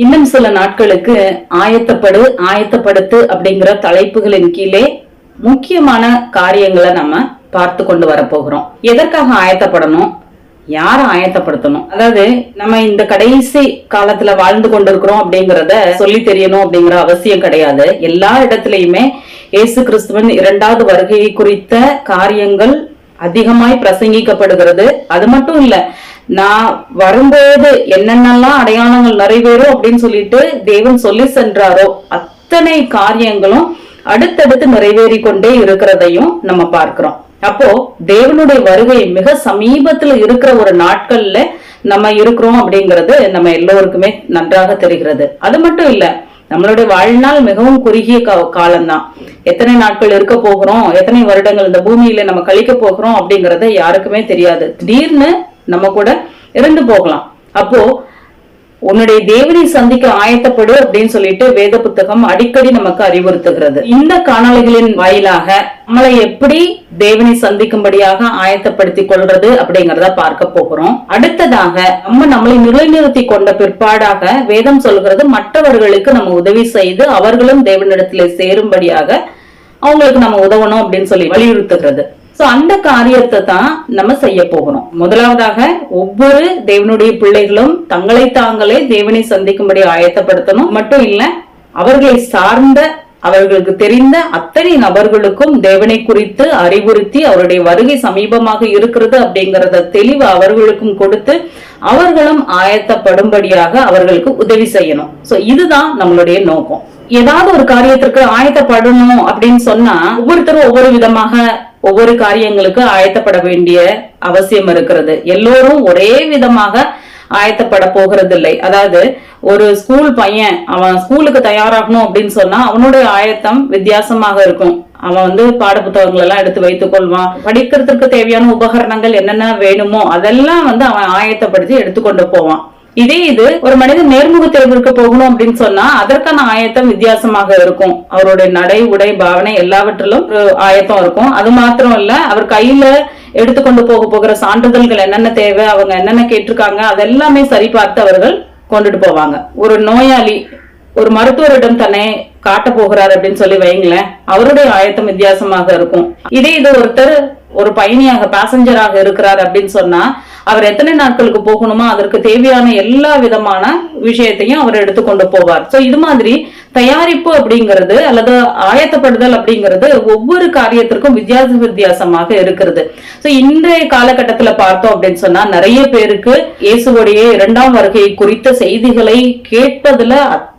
இன்னும் சில நாட்களுக்கு ஆயத்தப்படு ஆயத்தப்படுத்து அப்படிங்கிற தலைப்புகளின் கீழே முக்கியமான காரியங்களை நம்ம பார்த்து கொண்டு வரப்போகிறோம். எதற்காக ஆயத்தப்படணும்? யாரை ஆயத்தப்படுத்தணும்? அதாவது நம்ம இந்த கடைசி காலத்துல வாழ்ந்து கொண்டிருக்கிறோம் அப்படிங்கறத சொல்லி தெரியணும் அப்படிங்கிற அவசியம் கிடையாது. எல்லா இடத்துலயுமே இயேசு கிறிஸ்துவின் இரண்டாவது வருகை குறித்த காரியங்கள் அதிகமாய் பிரசங்கிக்கப்படுகிறது. அது மட்டும் இல்ல நான் வரும்போது என்னென்னலாம் அடையாளங்கள் நிறைவேறும் அப்படின்னு சொல்லிட்டு தேவன் சொல்லி சென்றாரோ அத்தனை காரியங்களும் அடுத்தடுத்து நிறைவேறி கொண்டே இருக்கிறதையும் நம்ம பார்க்கிறோம். அப்போ தேவனுடைய வருகை மிக சமீபத்துல இருக்கிற ஒரு நாட்கள்ல நம்ம இருக்கிறோம் அப்படிங்கிறது நம்ம எல்லோருக்குமே நன்றாக தெரிகிறது. அது மட்டும் இல்ல நம்மளுடைய வாழ்நாள் மிகவும் குறுகிய காலம்தான். எத்தனை நாட்கள் இருக்க போகிறோம் எத்தனை வருடங்கள் இந்த பூமியில நம்ம கழிக்க போகிறோம் அப்படிங்கறத யாருக்குமே தெரியாது. திடீர்னு நம்ம கூட இருந்து போகலாம். அப்போ உன்னுடைய தேவனை சந்திக்க ஆயத்தப்படு அப்படின்னு சொல்லிட்டு வேத புத்தகம் அடிக்கடி நமக்கு அறிவுறுத்துகிறது. இந்த காணொலிகளின் வாயிலாக நம்மளை எப்படி தேவனை சந்திக்கும்படியாக ஆயத்தப்படுத்திக் கொள்றது அப்படிங்கறத பார்க்க போகிறோம். அடுத்ததாக நம்ம நம்மளை நிலைநிறுத்தி கொண்ட பிற்பாடாக வேதம் சொல்கிறது மற்றவர்களுக்கு நம்ம உதவி செய்து அவர்களும் தேவனிடத்திலே சேரும்படியாக அவங்களுக்கு நம்ம உதவணும் அப்படின்னு சொல்லி வலியுறுத்துகிறது. ஸோ அந்த காரியத்தை தான் நம்ம செய்ய போகிறோம். முதலாவதாக ஒவ்வொரு தேவனுடைய பிள்ளைகளும் தங்களை தாங்களே தேவனை சந்திக்கும்படி ஆயத்தப்படுத்தணும். மட்டும் இல்ல அவர்களை சார்ந்த அவர்களுக்கு தெரிந்த அத்தனை நபர்களுக்கும் தேவனை குறித்து அறிவுறுத்தி அவருடைய வருகை சமீபமாக இருக்கிறது அப்படிங்கறத தெளிவு அவர்களுக்கும் கொடுத்து அவர்களும் ஆயத்தப்படும்படியாக அவர்களுக்கு உதவி செய்யணும். சோ இதுதான் நம்மளுடைய நோக்கம். ஏதாவது ஒரு காரியத்திற்கு ஆயத்தப்படணும் அப்படின்னு சொன்னா ஒவ்வொருத்தரும் ஒவ்வொரு விதமாக ஒவ்வொரு காரியங்களுக்கு ஆயத்தப்பட வேண்டிய அவசியம் இருக்கிறது. எல்லோரும் ஒரே விதமாக ஆயத்தப்பட போகிறது இல்லை அதாவது ஒரு ஸ்கூல் பையன் அவன் ஸ்கூலுக்கு தயாராகணும் அப்படின்னு சொன்னா அவனுடைய ஆயத்தம் வித்தியாசமாக இருக்கும். அவன் வந்து பாட புத்தகங்கள் எல்லாம் எடுத்து வைத்துக் கொள்வான். படிக்கிறதுக்கு தேவையான உபகரணங்கள் என்னென்ன வேணுமோ அதெல்லாம் வந்து அவன் ஆயத்தப்படுத்தி எடுத்துக்கொண்டு போவான். இதே இது ஒரு மனிதன் நேர்முக தேர்விற்கு போகணும் அப்படின்னு சொன்னா அதற்கான ஆயத்தம் வித்தியாசமாக இருக்கும். அவருடைய நடை உடை பாவனை எல்லாவற்றிலும் ஆயத்தம் இருக்கும். அது மாத்திரம் இல்ல அவர் கையில எடுத்துக்கொண்டு போக போகிற சான்றிதழ்கள் என்னென்ன தேவை அவங்க என்னென்ன கேட்டிருக்காங்க அதெல்லாமே சரி பார்த்து அவர்கள் கொண்டுட்டு போவாங்க. ஒரு நோயாளி ஒரு மருத்துவரிடம் தன்னை காட்ட போகிறார் அப்படின்னு சொல்லி வைங்களேன் அவருடைய ஆயத்தம் வித்தியாசமாக இருக்கும். இதே இது ஒருத்தர் ஒரு பயணியாக பேசஞ்சராக இருக்கிறார் அப்படின்னு சொன்னா அவர் எத்தனை நாட்களுக்கு போகணுமோ அதற்கு தேவையான எல்லா விதமான விஷயத்தையும் அவர் எடுத்துக்கொண்டு போவார். சோ இது மாதிரி தயாரிப்பு அப்படிங்கிறது அல்லது ஆயத்தப்படுதல் அப்படிங்கிறது ஒவ்வொரு காரியத்திற்கும் வித்தியாச வித்தியாசமாக இருக்கிறது. சோ இன்றைய காலகட்டத்துல பார்த்தோம் அப்படின்னு சொன்னா நிறைய பேருக்கு இயேசுவோடைய இரண்டாம் வருகை குறித்த செய்திகளை கேட்பதுல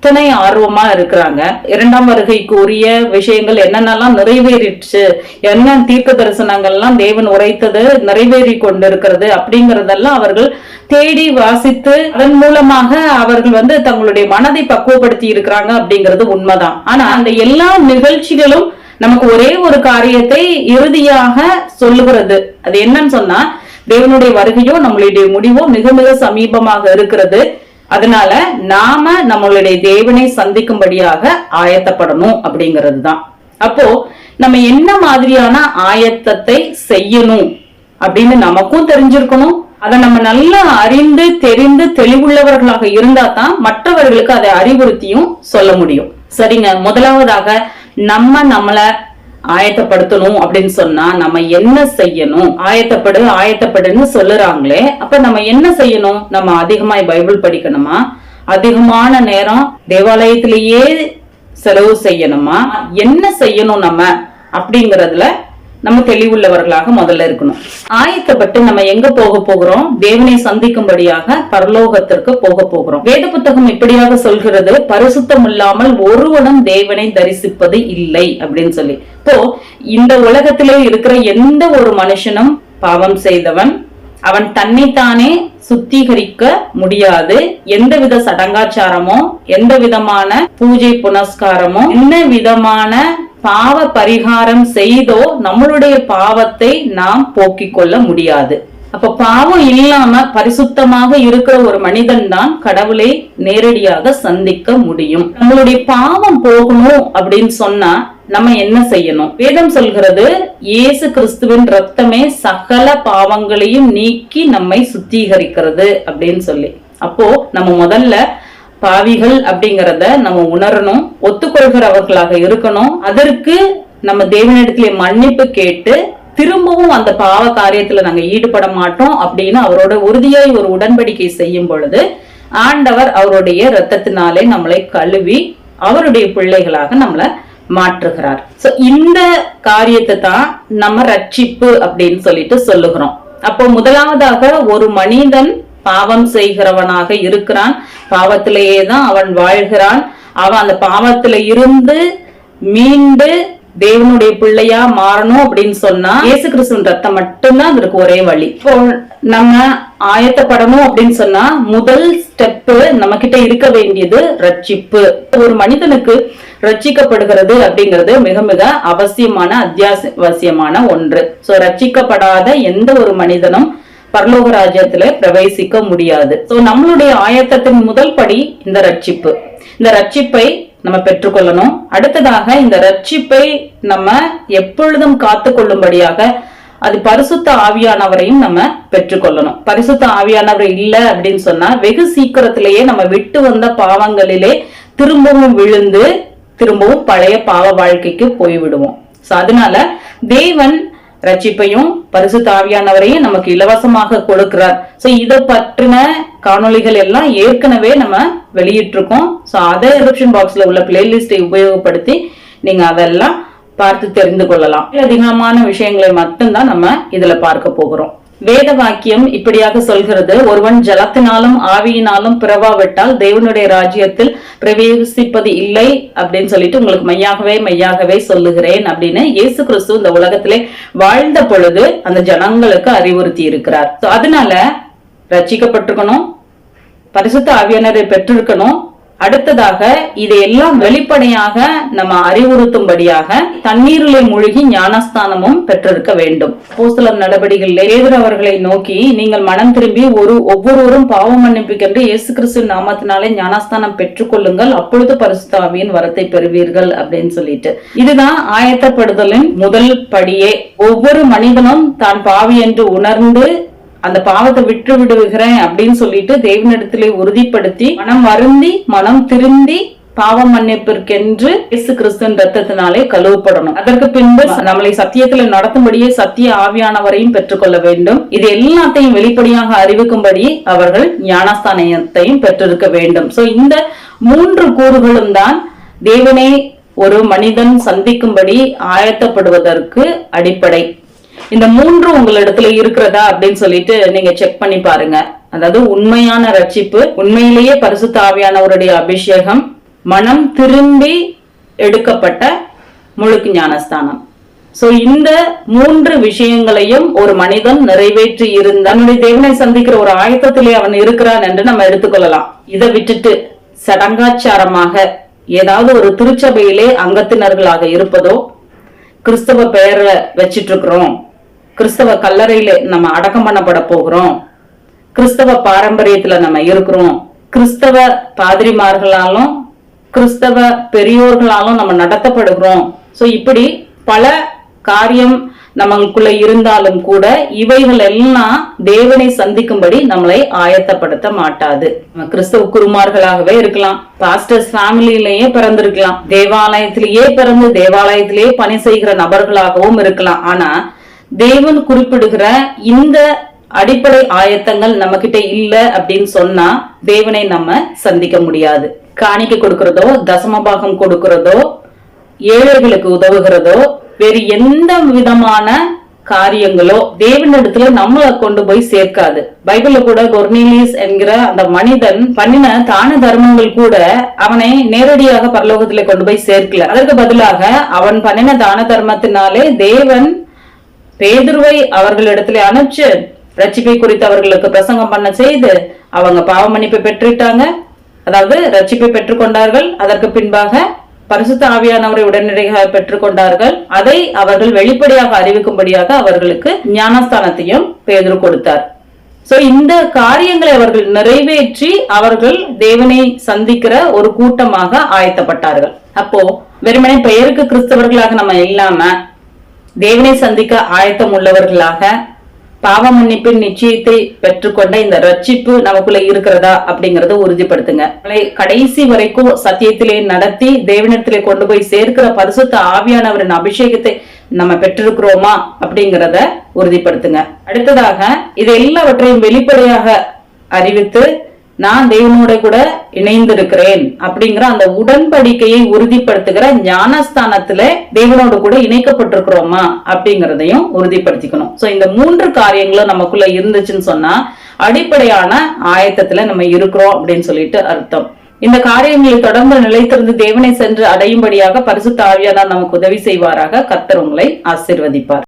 அத்தனை ஆர்வமா இருக்கிறாங்க. இரண்டாம் வருகைக்கு உரிய விஷயங்கள் என்னென்னலாம் நிறைவேறிடுச்சு? என்ன தீர்க்க தரிசனங்கள்லாம் தேவன் உரைத்தது நிறைவேறி கொண்டிருக்கிறது அப்படிங்கறதெல்லாம் அவர்கள் தேடி வாசித்து அதன் மூலமாக அவர்கள் வந்து தங்களுடைய மனதை பக்குவப்படுத்தி இருக்கிறாங்க அப்படிங்கிறது உண்மைதான். ஆனா அந்த எல்லா நிகழ்ச்சிகளும் நமக்கு ஒரே ஒரு காரியத்தை இறுதியாக சொல்லுகிறது. அது என்னன்னு சொன்னா தேவனுடைய வருகையோ நம்மளுடைய முடிவோ மிக மிக சமீபமாக இருக்கிறது. அதனால நாம நம்மளுடைய தேவனை சந்திக்கும்படியாக ஆயத்தப்படணும் அப்படிங்கிறது தான் அப்போ நம்ம என்ன மாதிரியான ஆயத்தத்தை செய்யணும் அப்படின்னு நமக்கும் தெரிஞ்சிருக்கணும். அதை நம்ம நல்லா அறிந்து தெரிந்து தெளிவுள்ளவர்களாக இருந்தா தான் மற்றவர்களுக்கு அதை அறிவுறுத்தியும் சொல்ல முடியும். சரிங்க முதலாவதாக நம்ம நம்மள ஆயத்தப்படுத்தணும் அப்படின்னு சொன்னா நம்ம என்ன செய்யணும்? ஆயத்தப்படு ஆயத்தப்படுன்னு சொல்லுறாங்களே அப்ப நம்ம என்ன செய்யணும்? நம்ம அதிகமாய் பைபிள் படிக்கணுமா? அதிகமான நேரம் தேவாலயத்திலேயே செலவு செய்யணுமா? என்ன செய்யணும் நம்ம அப்படிங்கறதுல நம்ம தெளிவுள்ளவர்களாக முதல்ல இருக்கணும். ஆயத்தப்பட்டு நம்ம எங்க போக போகிறோம்? தேவனை சந்திக்கும்படியாக பரலோகத்திற்கு போக போகிறோம். வேத புத்தகம் இப்படியாக சொல்கிறது பரிசுத்தம் இல்லாமல் ஒருவனும் தேவனை தரிசிப்பது இல்லை அப்படின்னு சொல்லி. இப்போ இந்த உலகத்திலே இருக்கிற எந்த ஒரு மனுஷனும் பாவம் செய்தவன் அவன் தன்னைத்தானே சுத்திகரிக்க முடியாது. எந்த வித சடங்காச்சாரமோ எந்த விதமான பூஜை புனஸ்காரமோ என்ன விதமான பாவ பரிகாரம் செய்தோ நம்மளுடைய பாவத்தை நாம் போக்கிக் கொள்ள முடியாது. அப்ப பாவம் இல்லாம பரிசுத்தமாக இருக்கிற ஒரு மனிதன் தான் கடவுளை நேரடியாக சந்திக்க முடியும். நம்மளுடைய பாவம் போகணும் அப்படின்னு சொன்னா நம்ம என்ன செய்யணும்? வேதம் சொல்கிறது இயேசு கிறிஸ்துவின் ரத்தமே சகல பாவங்களையும் நீக்கி நம்மை சுத்திகரிக்கிறது அப்படின்னு சொல்லி. அப்போ நம்ம முதல்ல பாவிகள் அப்படிங்கறத நம்ம உணரணும் ஒத்துக்கொள்கிறவர்களாக இருக்கணும். அதற்கு நம்ம தேவனிடத்திலே மன்னிப்பு கேட்டு திரும்பவும் அந்த பாவ காரியத்துல நாங்க ஈடுபட மாட்டோம் அப்படின்னு அவரோட உறுதியாய் ஒரு உடன்படிக்கை செய்யும் பொழுது ஆண்டவர் அவருடைய இரத்தத்தினாலே நம்மளை கழுவி அவருடைய பிள்ளைகளாக நம்மளை மாற்றுகிறார். சோ இந்த காரியத்தை தான் நம்ம ரட்சிப்பு அப்படின்னு சொல்லிட்டு சொல்லுகிறோம். அப்போ முதலாவதாக ஒரு மனிதன் பாவம் செய்கிறவனாக இருக்கிறான். பாவத்திலேயே தான் அவன் வாழ்கிறான். அவன் அந்த பாவத்துல இருந்து மீண்டு தேவனுடைய பிள்ளையா மாறணும் அப்படின்னு சொன்னா இயேசு கிறிஸ்துவின் ரத்தம் மட்டும்தான் அதற்கு ஒரே வழி. இப்போ நம்ம ஆயத்தப்படணும் அப்படின்னு சொன்னா முதல் ஸ்டெப்பு நம்ம கிட்ட இருக்க வேண்டியது ரட்சிப்பு. ஒரு மனிதனுக்கு ரட்சிக்கப்படுகிறது அப்படிங்கிறது மிக மிக அவசியமான அத்தியாவசியமான ஒன்று. சோ ரட்சிக்கப்படாத எந்த ஒரு மனிதனும் பரலோக ராஜ்யத்துல பிரவேசிக்க முடியாது. சோ நம்மளுடைய ஆயத்தத்தின் முதல் படி இந்த ரட்சிப்பு. இந்த ரட்சிப்பை நம்ம பெற்றுக்கொள்ளணும். அடுத்ததாக இந்த ரட்சிப்பை நம்ம எப்பொழுதும் காத்து கொள்ளும்படியாக அது பரிசுத்த ஆவியானவரையும் நம்ம பெற்றுக்கொள்ளணும். பரிசுத்த ஆவியானவர் இல்ல அப்படின்னு சொன்னா வெகு சீக்கிரத்திலேயே நம்ம விட்டு வந்த பாவங்களிலே திரும்பவும் விழுந்து திரும்பவும் பழைய பாவ வாழ்க்கைக்கு போய்விடுவோம். சோ அதனால தேவன் ரட்சிப்பையும் பரிசு தாவியானவரையும் நமக்கு இலவசமாக கொடுக்கிறார். சோ இதை பற்றின காணொளிகள் எல்லாம் ஏற்கனவே நம்ம வெளியிட்டிருக்கோம். சோ அதே டிஸ்கிரிப்ஷன் பாக்ஸ்ல உள்ள பிளேலிஸ்டை உபயோகப்படுத்தி நீங்க அதெல்லாம் பார்த்து தெரிந்து கொள்ளலாம். அதிகமான விஷயங்களை மட்டும்தான் நம்ம இதுல பார்க்க போகிறோம். வேத வாக்கியம் இப்படியாக சொல்கிறது ஒருவன் ஜலத்தினாலும் ஆவியினாலும் பிறவாவிட்டால் தேவனுடைய ராஜ்யத்தில் பிரவேசிப்பது இல்லை அப்படின்னு சொல்லிட்டு உங்களுக்கு மையாகவே மையாகவே சொல்லுகிறேன் அப்படின்னு இயேசு கிறிஸ்து இந்த உலகத்திலே வாழ்ந்த பொழுது அந்த ஜனங்களுக்கு அறிவுறுத்தி இருக்கிறார். அதனால ரச்சிக்கப்பட்டிருக்கணும் பரிசுத்த ஆவியானரை பெற்றிருக்கணும் அடுத்ததாக இதையெல்லாம் வெளிப்படையாக நம்ம அறிவுறுத்தும்படியாக தண்ணீரிலே மூழ்கி ஞானஸ்தானமும் பெற்றிருக்க வேண்டும். அப்போஸ்தலர் நடபடிகள் பேதுரு அவர்களை நோக்கி நீங்கள் மனம் திரும்பி ஒரு ஒவ்வொருவரும் பாவம் மன்னிப்புக்கென்று இயேசு கிறிஸ்து நாமத்தினாலே ஞானஸ்தானம் பெற்றுக்கொள்ளுங்கள் அப்பொழுது பரிசுத்தாவியின் வரத்தை பெறுவீர்கள் அப்படின்னு சொல்லிட்டு. இதுதான் ஆயத்தப்படுதலின் முதல் படியே. ஒவ்வொரு மனிதனும் தான் பாவி என்று உணர்ந்து அந்த பாவத்தை விட்டு விடுகிறேன் அப்படின்னு சொல்லிட்டு தேவனிடத்திலே உறுதிப்படுத்தி மனம் வருந்தி மனம் திருந்தி பாவம் மன்னிப்பிற்கென்று இயேசு கிறிஸ்துவின் ரத்தத்தினாலே கழுவப்படணும். அதற்கு பின்பு நம்மளை சத்தியத்துல நடத்தும்படியே சத்திய ஆவியானவரையும் பெற்றுக்கொள்ள வேண்டும். இது எல்லாத்தையும் வெளிப்படையாக அறிவிக்கும்படி அவர்கள் ஞானஸ்தானத்தையும் பெற்றிருக்க வேண்டும். சோ இந்த மூன்று கூறுகளும் தான் தேவனை ஒரு மனிதன் சந்திக்கும்படி ஆயத்தப்படுவதற்கு அடிப்படை. இந்த மூன்று உங்களிடத்துல இருக்கிறதா அப்படின்னு சொல்லிட்டு நீங்க செக் பண்ணி பாருங்க. அதாவது உண்மையான ரட்சிப்பு உண்மையிலேயே பரிசு தாவியானவருடைய அபிஷேகம் மனம் திரும்பி எடுக்கப்பட்ட முழுக்கு ஞானஸ்தானம். சோ இந்த மூன்று விஷயங்களையும் ஒரு மனிதன் நிறைவேற்றி இருந்த தன்னுடைய தேவனை சந்திக்கிற ஒரு ஆயத்தத்திலே அவன் இருக்கிறான் என்று நம்ம எடுத்துக்கொள்ளலாம். இதை விட்டுட்டு சடங்காச்சாரமாக ஏதாவது ஒரு திருச்சபையிலே அங்கத்தினர்களாக இருப்பதோ கிறிஸ்தவ பெயரை வச்சிட்டு இருக்கிறோம் கிறிஸ்தவ கல்லறையில நம்ம அடக்கம் பண்ணப்பட போகிறோம். கிறிஸ்தவ பாரம்பரியத்துல நம்ம இருக்கிறோம். கிறிஸ்தவ பாதிரிமார்களாலும் கிறிஸ்தவ பெரியோர்களாலும் நம்ம நடத்தப்படுகிறோம். சோ இப்படி பல காரியம் நமக்குள்ள இருந்தாலும் கூட இவைகள் எல்லாம் தேவனை சந்திக்கும்படி நம்மளை ஆயத்தப்படுத்த மாட்டாது. நம்ம கிறிஸ்தவ குருமார்களாகவே இருக்கலாம். பாஸ்டர்ஸ் ஃபேமிலியிலேயே பிறந்திருக்கலாம். தேவாலயத்திலேயே பிறந்து தேவாலயத்திலேயே பணி செய்கிற நபர்களாகவும் இருக்கலாம். ஆனா தேவன் குறிப்பிடுகிற இந்த அடிப்படை ஆயத்தங்கள் நம்ம கிட்ட இல்ல அப்படின்னு சொன்னா தேவனை நம்ம சந்திக்க முடியாது. காணிக்க கொடுக்கறதோ தசமபாகம் கொடுக்கறதோ ஏழைகளுக்கு உதவுகிறதோ வேறு எந்த விதமான காரியங்களோ தேவனிடத்துல நம்மளை கொண்டு போய் சேர்க்காது. பைபிள்ல கூட கொர்னீலியஸ் என்கிற அந்த மனிதன் பண்ணின தான தர்மங்கள் கூட அவனை நேரடியாக பரலோகத்துல கொண்டு போய் சேர்க்கல. அதற்கு பதிலாக அவன் பண்ணின தான தர்மத்தினாலே தேவன் பேதுருவை அவர்களிடத்துல அனுப்பிச்சு ரட்சிப்பை குறித்து அவர்களுக்கு பிரசங்கம் பண்ண செய்து அவங்க பாவ மன்னிப்பை பெற்றுட்டாங்க அதாவது ரட்சிப்பை பெற்றுக்கொண்டார்கள். அதற்கு பின்பாக பரிசுத்த ஆவியானவரை உடனடியாக பெற்றுக்கொண்டார்கள். அதை அவர்கள் வெளிப்படையாக அறிவிக்கும்படியாக அவர்களுக்கு ஞானஸ்தானத்தையும் பேதுரு கொடுத்தார். சோ இந்த காரியங்களை அவர்கள் நிறைவேற்றி அவர்கள் தேவனை சந்திக்கிற ஒரு கூட்டமாக ஆயத்தப்பட்டார்கள். அப்போ வெறுமனே பெயருக்கு கிறிஸ்தவர்களாக நம்ம இல்லாம தேவனை சந்திக்க ஆயத்தம் உள்ளவர்களாக பாவ மன்னிப்பின் நிச்சயத்தை பெற்றுக்கொண்ட இந்த ரட்சிப்பு நமக்குள்ள இருக்கிறதா அப்படிங்கறத உறுதிப்படுத்துங்க. கடைசி வரைக்கும் சத்தியத்திலே நடத்தி தேவனிடத்திலே கொண்டு போய் சேர்க்கிற பரிசுத்த ஆவியானவரின் அபிஷேகத்தை நம்ம பெற்றிருக்கிறோமா அப்படிங்கிறத உறுதிப்படுத்துங்க. அடுத்ததாக இது எல்லாவற்றையும் வெளிப்படையாக அறிவித்து நான் தேவனோட கூட இணைந்திருக்கிறேன் அப்படிங்கிற அந்த உடன்படிக்கையை உறுதிப்படுத்துகிற ஞானஸ்தானத்துல தேவனோட கூட இணைக்கப்பட்டிருக்கிறோமா அப்படிங்கறதையும் உறுதிப்படுத்திக்கணும். சோ இந்த மூன்று காரியங்களும் நமக்குள்ள இருந்துச்சுன்னு சொன்னா அடிப்படையான ஆயத்தத்துல நம்ம இருக்கிறோம் அப்படின்னு சொல்லிட்டு அர்த்தம். இந்த காரியங்களை தொடர்ந்து நிலைத்திருந்து தேவனை சென்று அடையும்படியாக பரிசுத்த தான் நமக்கு உதவி செய்வாராக. கத்தர் உங்களை ஆசீர்வதிப்பார்.